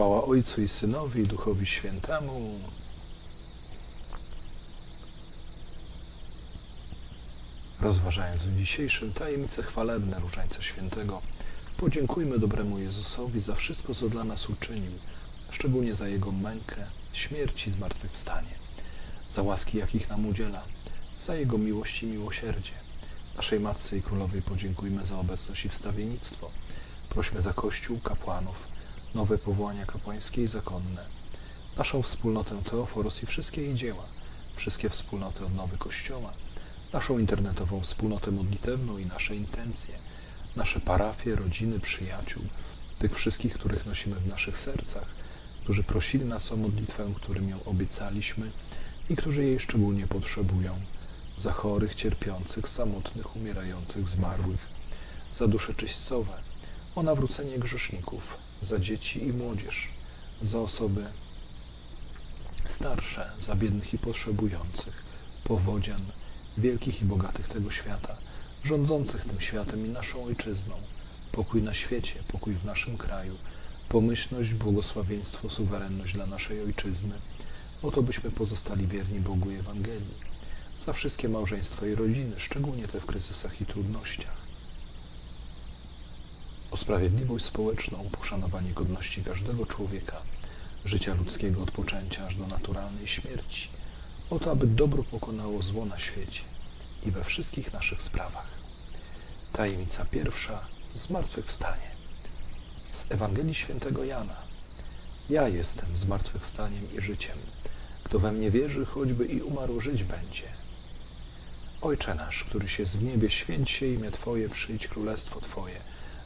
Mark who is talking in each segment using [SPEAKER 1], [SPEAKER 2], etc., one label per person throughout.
[SPEAKER 1] Chwała Ojcu i Synowi i Duchowi Świętemu. Rozważając w dzisiejszym tajemnice chwalebne Różańca Świętego, podziękujmy dobremu Jezusowi za wszystko, co dla nas uczynił, szczególnie za Jego mękę, śmierć i zmartwychwstanie, za łaski, jakich nam udziela, za Jego miłość i miłosierdzie. Naszej Matce i Królowej podziękujmy za obecność i wstawiennictwo. Prośmy za Kościół, kapłanów, nowe powołania kapłańskie i zakonne, naszą wspólnotę Teoforos i wszystkie jej dzieła, wszystkie wspólnoty odnowy Kościoła, naszą internetową wspólnotę modlitewną i nasze intencje, nasze parafie, rodziny, przyjaciół, tych wszystkich, których nosimy w naszych sercach, którzy prosili nas o modlitwę, którym ją obiecaliśmy i którzy jej szczególnie potrzebują, za chorych, cierpiących, samotnych, umierających, zmarłych, za dusze czyśćcowe, o nawrócenie grzeszników, za dzieci i młodzież, za osoby starsze, za biednych i potrzebujących, powodzian, wielkich i bogatych tego świata, rządzących tym światem i naszą ojczyzną, pokój na świecie, pokój w naszym kraju, pomyślność, błogosławieństwo, suwerenność dla naszej ojczyzny, o to byśmy pozostali wierni Bogu i Ewangelii, za wszystkie małżeństwa i rodziny, szczególnie te w kryzysach i trudnościach o sprawiedliwość społeczną, poszanowanie godności każdego człowieka, życia ludzkiego od poczęcia aż do naturalnej śmierci, o to, aby dobro pokonało zło na świecie i we wszystkich naszych sprawach. Tajemnica pierwsza zmartwychwstanie. Z Ewangelii Świętego Jana. Ja jestem zmartwychwstaniem i życiem. Kto we mnie wierzy, choćby i umarł, żyć będzie. Ojcze nasz, któryś jest w niebie, święć się imię Twoje, przyjdź królestwo Twoje.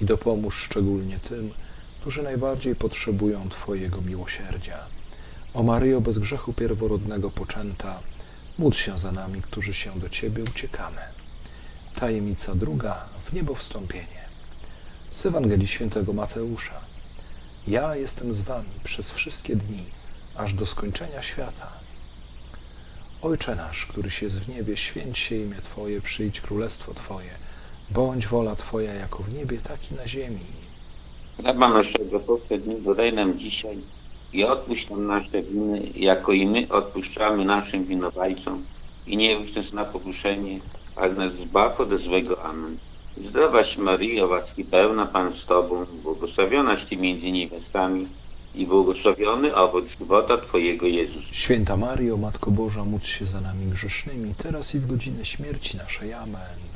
[SPEAKER 1] i dopomóż szczególnie tym, którzy najbardziej potrzebują Twojego miłosierdzia. O Maryjo bez grzechu pierworodnego poczęta, módl się za nami, którzy się do Ciebie uciekamy. Tajemnica druga, w niebo wstąpienie. Z Ewangelii Świętego Mateusza. Ja jestem z Wami przez wszystkie dni, aż do skończenia świata. Ojcze nasz, któryś jest w niebie, święć się imię Twoje, przyjdź królestwo Twoje. Bądź wola Twoja jako w niebie, tak i na ziemi.
[SPEAKER 2] Chleba naszego powszedniego daj nam dzisiaj i odpuść nam nasze winy, jako i my odpuszczamy naszym winowajcom. I nie wódź nas na pokuszenie, ale nas zbaw od złego. Amen. Zdrowaś Maryjo, łaski pełna Pan z Tobą, błogosławionaś Ty między niewiastami i błogosławiony owoc żywota Twojego Jezus.
[SPEAKER 1] Święta Mario, Matko Boża, módl się za nami grzesznymi, teraz i w godzinę śmierci naszej. Amen.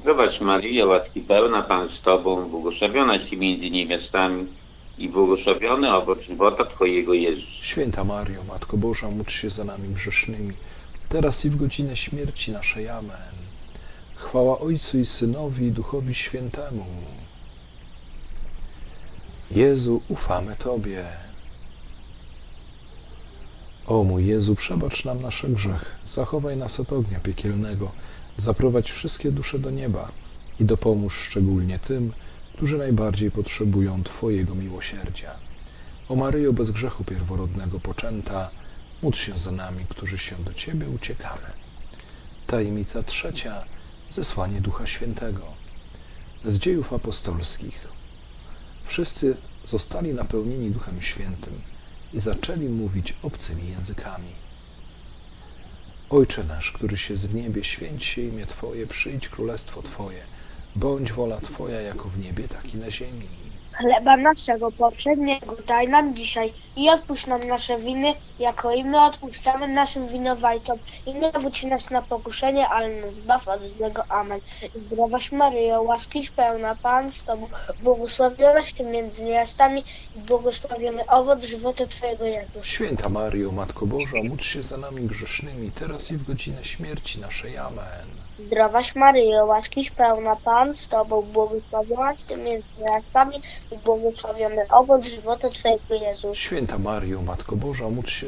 [SPEAKER 2] Zdrowaś Maryjo, łaski pełna Pan z Tobą, błogosławionaś Ty między niewiastami i błogosławiony owoc żywota Twojego Jezus.
[SPEAKER 1] Święta Mario, Matko Boża, módl się za nami grzesznymi, teraz i w godzinę śmierci naszej. Amen. Chwała Ojcu i Synowi i Duchowi Świętemu. Jezu, ufamy Tobie. O mój Jezu, przebacz nam nasze grzech, zachowaj nas od ognia piekielnego, zaprowadź wszystkie dusze do nieba i dopomóż szczególnie tym, którzy najbardziej potrzebują Twojego miłosierdzia. O Maryjo bez grzechu pierworodnego poczęta, módl się za nami, którzy się do Ciebie uciekamy. Tajemnica trzecia, zesłanie Ducha Świętego. Z dziejów apostolskich. Wszyscy zostali napełnieni Duchem Świętym i zaczęli mówić obcymi językami. Ojcze nasz, któryś jest w niebie, święć się imię Twoje, przyjdź królestwo Twoje, bądź wola Twoja jako w niebie, tak i na ziemi.
[SPEAKER 3] Chleba naszego poprzedniego daj nam dzisiaj i odpuść nam nasze winy, jako i my odpuszczamy naszym winowajcom. I nie wódź nas na pokuszenie, ale nas zbaw od złego. Amen. Zdrowaś Maryjo, łaskiś pełna, Pan z Tobą, błogosławionaś Ty między niewiastami i błogosławiony owoc żywota Twojego Jezus.
[SPEAKER 1] Święta Mario, Matko Boża, módl się za nami grzesznymi, teraz i w godzinę śmierci naszej. Amen.
[SPEAKER 3] Zdrowaś Maryjo, łaskiś pełna, Pan z Tobą, błogosławionaś Ty między niewiastami i błogosławiony owoc żywota Twojego Jezus.
[SPEAKER 1] Święta Mario, Matko Boża, módl się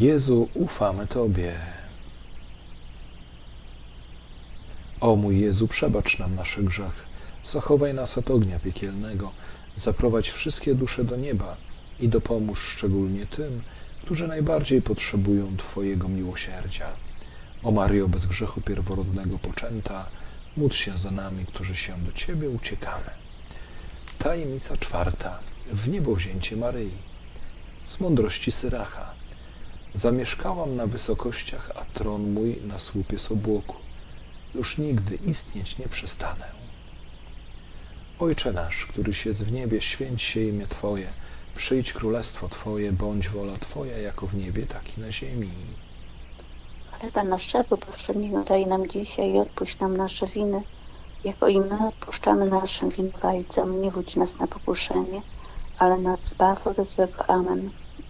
[SPEAKER 1] Jezu, ufamy Tobie. O mój Jezu, przebacz nam nasze grzechy, zachowaj nas od ognia piekielnego, zaprowadź wszystkie dusze do nieba i dopomóż szczególnie tym, którzy najbardziej potrzebują Twojego miłosierdzia. O Mario bez grzechu pierworodnego poczęta, módl się za nami, którzy się do Ciebie uciekamy. Tajemnica czwarta. W niebo wzięcie Maryi. Z mądrości Syracha. Zamieszkałam na wysokościach, a tron mój na słupie z obłoku. Już nigdy istnieć nie przestanę. Ojcze nasz, któryś jest w niebie, święć się imię Twoje. Przyjdź królestwo Twoje, bądź wola Twoja, jako w niebie, tak i na ziemi.
[SPEAKER 4] Chleba naszego powszedniego daj nam dzisiaj i odpuść nam nasze winy, jako i my odpuszczamy naszym winowajcom. Nie wódź nas na pokuszenie, ale nas zbaw ode złego. Amen.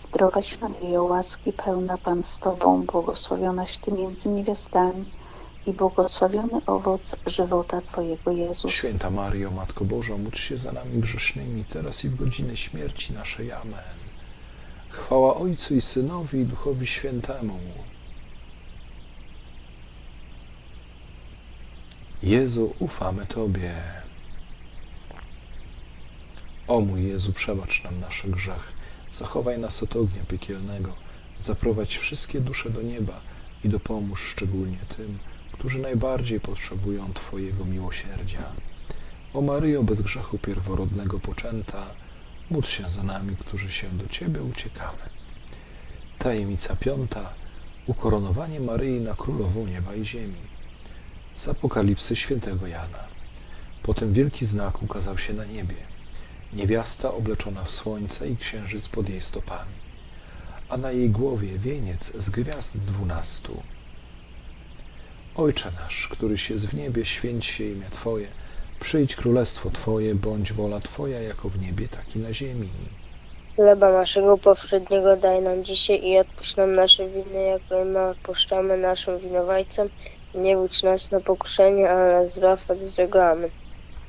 [SPEAKER 4] Zdrowaś Maryjo, łaski pełna Pan z Tobą, błogosławionaś Ty między niewiastami i błogosławiony owoc żywota Twojego Jezus.
[SPEAKER 1] Święta Mario, Matko Boża, módl się za nami grzesznymi, teraz i w godzinę śmierci naszej. Amen. Chwała Ojcu i Synowi i Duchowi Świętemu. Jezu, ufamy Tobie. O mój Jezu, przebacz nam nasze grzechy, zachowaj nas od ognia piekielnego, zaprowadź wszystkie dusze do nieba i dopomóż szczególnie tym, którzy najbardziej potrzebują Twojego miłosierdzia. O Maryjo, bez grzechu pierworodnego poczęta, módl się za nami, którzy się do Ciebie uciekamy. Tajemnica piąta. Ukoronowanie Maryi na królową nieba i ziemi. Z Apokalipsy świętego Jana. Potem wielki znak ukazał się na niebie. Niewiasta obleczona w słońce i księżyc pod jej stopami, a na jej głowie wieniec z gwiazd dwunastu. Ojcze nasz, któryś jest w niebie, święć się imię Twoje, przyjdź królestwo Twoje, bądź wola Twoja jako w niebie, tak i na ziemi.
[SPEAKER 5] Chleba naszego powszedniego daj nam dzisiaj i odpuść nam nasze winy, jako i my odpuszczamy naszym winowajcom. Nie wódź nas na pokuszenie, ale nas zbaw od złego. Amen.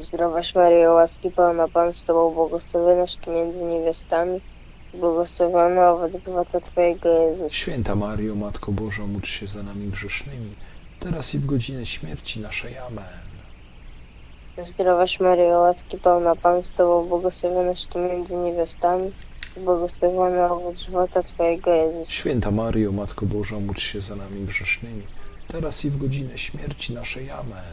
[SPEAKER 5] Zdrowaś Maryjo, łaski pełna Pan z Tobą, błogosławionaś Ty między niewiastami i błogosławiony owoc żywota Twojego Jezus.
[SPEAKER 1] Święta Mario, Matko Boża, módl się za nami grzesznymi, teraz i w godzinę śmierci naszej. Amen.
[SPEAKER 5] Zdrowaś Maryjo, łaski pełna Pan z Tobą, błogosławionaś Ty między niewiastami błogosławiony owoc żywota Twojego Jezus.
[SPEAKER 1] Święta Mario, Matko Boża, módl się za nami grzesznymi, teraz i w godzinę śmierci naszej. Amen.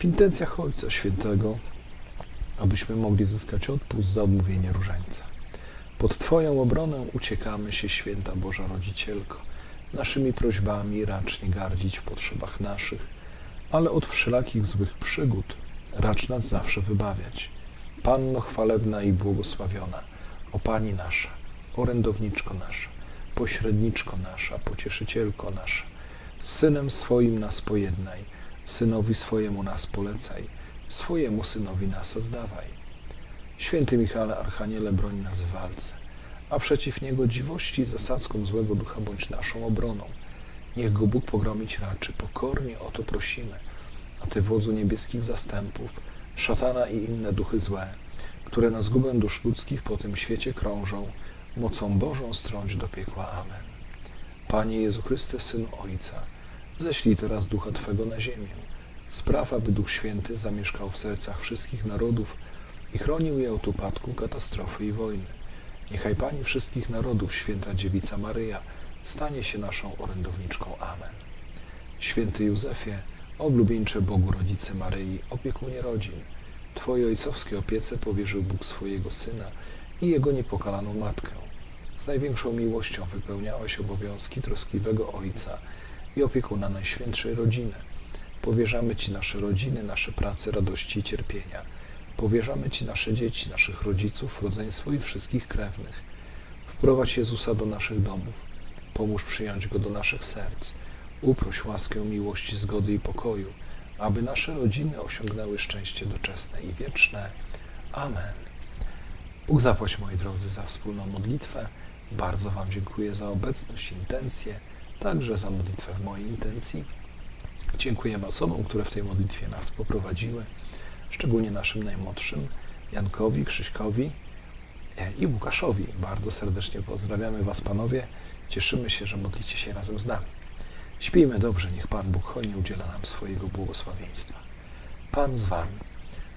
[SPEAKER 1] W intencjach Ojca Świętego, abyśmy mogli zyskać odpust za odmówienie różańca. Pod Twoją obronę uciekamy się, Święta Boża Rodzicielko. Naszymi prośbami racz nie gardzić w potrzebach naszych, ale od wszelakich złych przygód racz nas zawsze wybawiać. Panno chwalebna i błogosławiona, o Pani nasza, orędowniczko nasza, pośredniczko nasza, pocieszycielko nasza, Synem swoim nas pojednaj, Synowi swojemu nas polecaj, swojemu Synowi nas oddawaj. Święty Michale Archaniele, broń nas w walce, a przeciw niegodziwości i zasadzkom złego ducha bądź naszą obroną. Niech go Bóg pogromić raczy, pokornie o to prosimy. A Ty, wodzu niebieskich zastępów, szatana i inne duchy złe, które na zgubę dusz ludzkich po tym świecie krążą, mocą Bożą strąć do piekła. Amen. Panie Jezu Chryste, Synu Ojca, ześlij teraz Ducha Twego na ziemię. Spraw, aby Duch Święty zamieszkał w sercach wszystkich narodów i chronił je od upadku, katastrofy i wojny. Niechaj Pani wszystkich narodów, Święta Dziewica Maryja, stanie się naszą orędowniczką. Amen. Święty Józefie, oblubieńcze Bogu Rodzice Maryi, opiekunie rodzin, Twojej ojcowskiej opiece powierzył Bóg swojego Syna i Jego niepokalaną Matkę. Z największą miłością wypełniałeś obowiązki troskliwego Ojca i opiekuna Najświętszej Rodziny. Powierzamy Ci nasze rodziny, nasze prace, radości i cierpienia. Powierzamy Ci nasze dzieci, naszych rodziców, rodzeństwo i wszystkich krewnych. Wprowadź Jezusa do naszych domów. Pomóż przyjąć Go do naszych serc. Uproś łaskę miłości, zgody i pokoju, aby nasze rodziny osiągnęły szczęście doczesne i wieczne. Amen. Bóg zapłać, moi drodzy, za wspólną modlitwę. Bardzo Wam dziękuję za obecność, intencje, także za modlitwę w mojej intencji. Dziękujemy osobom, które w tej modlitwie nas poprowadziły, szczególnie naszym najmłodszym, Jankowi, Krzyśkowi e, i Łukaszowi. Bardzo serdecznie pozdrawiamy Was, panowie. Cieszymy się, że modlicie się razem z nami. Śpijmy dobrze, niech Pan Bóg hojnie udziela nam swojego błogosławieństwa. Pan z Wami.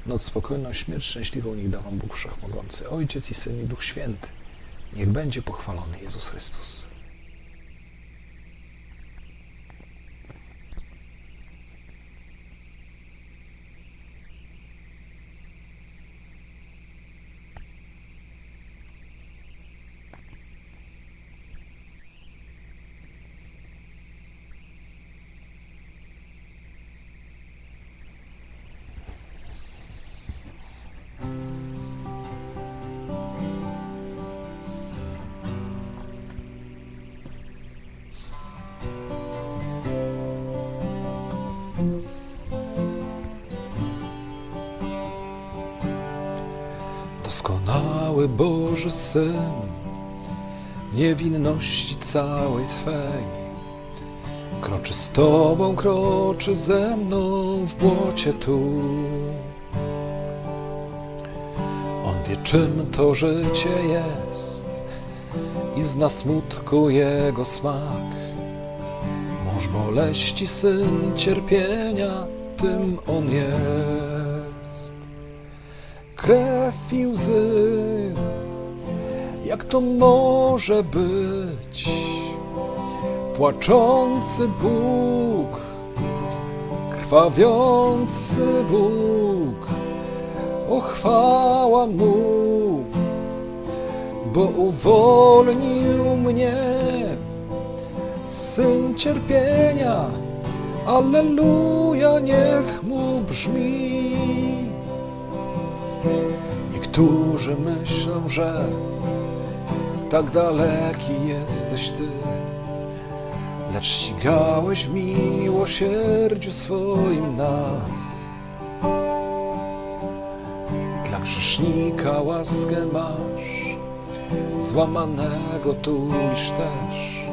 [SPEAKER 1] Noc spokojną, śmierć szczęśliwą niech da Wam Bóg Wszechmogący, Ojciec i Syn i Duch Święty. Niech będzie pochwalony Jezus Chrystus. Mały Boży Syn, niewinności całej swej. Kroczy z Tobą, kroczy ze mną w błocie tu. On wie, czym to życie jest i zna smutku jego smak. Mąż boleści, syn cierpienia, tym on jest. Krew i łzy, jak to może być? Płaczący Bóg, krwawiący Bóg, o chwała Mu, bo uwolnił mnie, Syn cierpienia, Alleluja, niech Mu brzmi. Niektórzy myślą, że tak daleki jesteś Ty, lecz ścigałeś w miłosierdziu swoim nas. Dla grzesznika łaskę masz, złamanego tulisz też.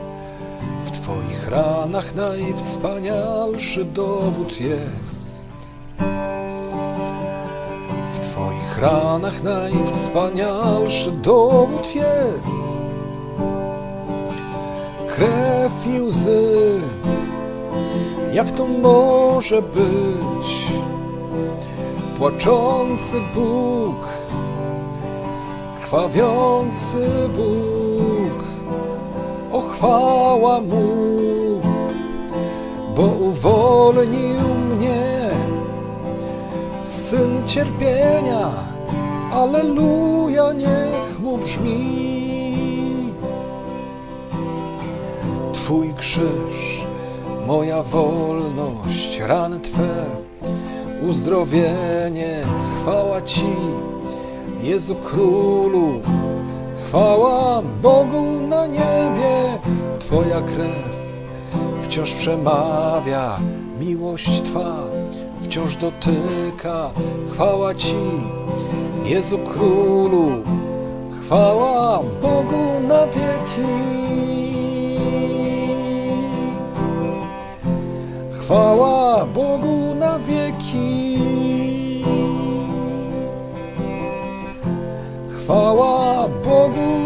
[SPEAKER 1] W Twoich ranach najwspanialszy dowód jest. W ranach najwspanialszy dowód jest. Krew i łzy, jak to może być? Płaczący Bóg, krwawiący Bóg, o chwała Mu, bo uwolnił mnie, Syn cierpienia, Alleluja, niech Mu brzmi. Twój krzyż, moja wolność, rany Twe, uzdrowienie, chwała Ci, Jezu Królu, chwała Bogu na niebie, Twoja krew wciąż przemawia, miłość Twa wciąż dotyka, chwała Ci, Jezu Królu, chwała Bogu na wieki. Chwała Bogu na wieki. Chwała Bogu